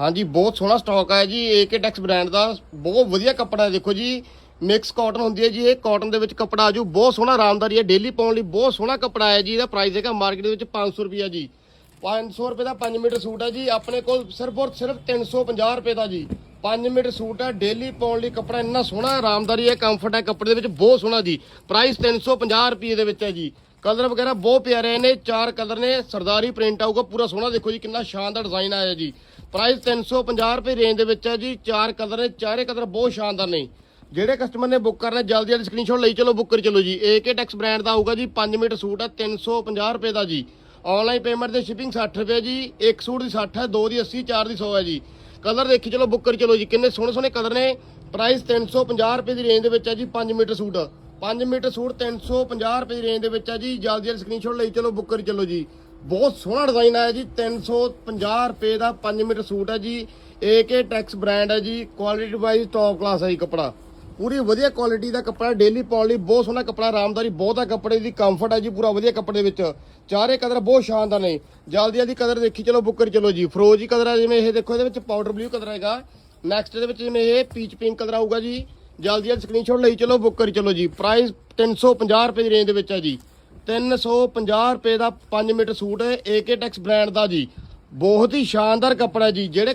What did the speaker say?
ਹਾਂਜੀ, ਬਹੁਤ ਸੋਹਣਾ ਸਟਾਕ ਹੈ ਜੀ। ਏਕੇ ਟੈਕਸ ਬ੍ਰਾਂਡ ਦਾ ਬਹੁਤ ਵਧੀਆ ਕੱਪੜਾ ਹੈ। ਦੇਖੋ ਜੀ ਮਿਕਸ ਕਾਟਨ ਹੁੰਦੀ ਹੈ ਜੀ, ਇਹ ਕਾਟਨ ਦੇ ਵਿੱਚ ਕੱਪੜਾ ਆਜੂ ਬਹੁਤ ਸੋਹਣਾ ਆਰਾਮਦਾਰੀ ਹੈ। ਡੇਲੀ ਪਾਉਣ ਲਈ ਬਹੁਤ ਸੋਹਣਾ ਕੱਪੜਾ ਹੈ ਜੀ। ਇਹਦਾ ਪ੍ਰਾਈਸ ਹੈਗਾ ਮਾਰਕੀਟ ਦੇ ਵਿੱਚ 500 ਰੁਪਿਆ ਜੀ। 500 ਰੁਪਏ ਦਾ 5 ਮੀਟਰ ਸੂਟ ਹੈ ਜੀ। ਆਪਣੇ ਕੋਲ ਸਿਰਫ ਔਰ ਸਿਰਫ 350 ਰੁਪਏ ਦਾ ਜੀ। 5 ਮੀਟਰ ਸੂਟ ਹੈ। ਡੇਲੀ ਪਾਉਣ ਲਈ ਕੱਪੜਾ ਇੰਨਾ ਸੋਹਣਾ, ਆਰਾਮਦਾਰੀ ਹੈ ਕੰਫਰਟ ਹੈ। ਕੱਪੜੇ ਦੇ ਵਿੱਚ ਬਹੁਤ ਸੋਹਣਾ ਜੀ। ਪ੍ਰਾਈਸ 350 ਰੁਪਏ ਦੇ ਵਿੱਚ ਹੈ ਜੀ। ਕਲਰ ਵਗੈਰਾ ਬਹੁਤ ਪਿਆਰੇ ਨੇ, ਚਾਰ ਕਲਰ ਨੇ, ਸਰਦਾਰੀ ਪ੍ਰਿੰਟ ਆਊਗਾ, ਪੂਰਾ ਸੋਹਣਾ ਦੇਖੋ ਜੀ, ਕਿੰਨਾ ਸ਼ਾਨਦਾਰ ਡਿਜ਼ਾਈਨ ਆਇਆ ਜੀ। ਪ੍ਰਾਈਸ 350 ਰੁਪਏ ਰੇਂਜ ਦੇ ਵਿੱਚ ਹੈ ਜੀ, ਚਾਰ ਕਲਰ ਨੇ, ਚਾਰੇ ਕਲਰ ਬਹੁਤ ਸ਼ਾਨਦਾਰ ਨੇ। ਜਿਹੜੇ ਕਸਟਮਰ ਨੇ ਬੁੱਕ ਕਰਨਾ, ਜਲਦੀ ਜਲਦੀ ਸਕਰੀਨਸ਼ਾਟ ਲਈ ਚਲੋ ਬੁੱਕ ਕਰੀ ਚਲੋ ਜੀ। ਏਕੇ ਟੈਕਸ ਬ੍ਰਾਂਡ ਦਾ ਆਊਗਾ ਜੀ 5 ਮੀਟਰ ਸੂਟ ਹੈ 350 ਰੁਪਏ ਦਾ ਜੀ। ਆਨਲਾਈਨ ਪੇਮੈਂਟ ਤੇ ਸ਼ਿਪਿੰਗ 60 ਰੁਪਏ ਜੀ, ਇੱਕ ਸੂਟ ਦੀ 60 ਹੈ, ਦੋ ਦੀ 80 ਚਾਰ ਦੀ 100 ਹੈ ਜੀ। ਕਲਰ ਦੇਖੀ ਚਲੋ ਬੁੱਕ ਕਰੀ ਚਲੋ ਜੀ, ਕਿੰਨੇ ਸੋਹਣੇ ਸੋਹਣੇ ਕਲਰ ਨੇ। ਪ੍ਰਾਈਸ 350 ਰੁਪਏ ਦੀ ਰੇਂਜ ਦੇ ਵਿੱਚ ਹੈ ਜੀ 5 ਮੀਟਰ ਸੂਟ। 5 ਮੀਟਰ ਸੂਟ 350 ਰੁਪਏ ਦੀ ਰੇਂਜ ਦੇ ਵਿੱਚ ਹੈ ਜੀ। ਜਲਦੀ ਜਲਦੀ ਸਕਰੀਨਸ਼ਾਟ ਲਈ ਚਲੋ ਬੁੱਕ ਕਰੀ ਚਲੋ ਜੀ। ਬਹੁਤ ਸੋਹਣਾ ਡਿਜ਼ਾਈਨ ਆਇਆ ਜੀ 350 ਰੁਪਏ ਦਾ 5 ਮੀਟਰ ਸੂਟ ਹੈ ਜੀ। ਏਕੇ ਟੈਕਸ ਬ੍ਰਾਂਡ ਹੈ ਜੀ ਕੁਆਲਿਟੀ ਵਾਈਜ਼ ਟੌਪ ਕਲਾਸ ਹੈ ਜੀ ਕੱਪੜਾ। ਪੂਰੀ ਵਧੀਆ ਕੁਆਲਿਟੀ ਦਾ ਕੱਪੜਾ ਡੇਲੀ ਪਾਉਣ ਲਈ ਬਹੁਤ ਸੋਹਣਾ ਕੱਪੜਾ, ਆਰਾਮਦਾਰੀ ਬਹੁਤ ਆ ਕੱਪੜੇ ਦੀ ਕੰਫਰਟ ਹੈ ਜੀ ਪੂਰਾ ਵਧੀਆ ਕੱਪੜੇ ਵਿੱਚ। ਚਾਰੇ ਕਲਰ ਬਹੁਤ ਸ਼ਾਨਦਾਰ ਨੇ। ਜਲਦੀ ਜਲਦੀ ਕਲਰ ਦੇਖੀ ਚਲੋ ਬੁੱਕ ਕਰੀ ਚਲੋ ਜੀ। ਫਰੋਜੀ ਕਲਰ ਹੈ, ਜਿਵੇਂ ਇਹ ਦੇਖੋ, ਇਹਦੇ ਵਿੱਚ ਪਾਊਡਰ ਬਲੂ ਕਲਰ ਹੈਗਾ। ਨੈਕਸਟ ਦੇ ਵਿੱਚ ਜਿਵੇਂ ਇਹ ਪੀਚ ਪਿੰਕ ਕਲਰ ਆਊਗਾ ਜੀ। ਜਲਦੀ ਜਲਦੀ ਸਕਰੀਨਸ਼ਾਟ ਲਈ, ਚਲੋ ਬੁੱਕ ਕਰੀ, ਚਲੋ ਜੀ। ਪ੍ਰਾਈਸ 350 ਰੁਪਏ ਦੀ ਰੇਂਜ ਦੇ ਵਿੱਚ ਹੈ ਜੀ। 350 ਰੁਪਏ ਦਾ 5 ਮੀਟਰ ਸੂਟ ਹੈ ਏਕੇ ਟੈਕਸ ਬ੍ਰਾਂਡ ਦਾ ਜੀ। ਬਹੁਤ ਹੀ ਸ਼ਾਨਦਾਰ ਕੱਪੜਾ ਜੀ, ਜਿਹੜੇ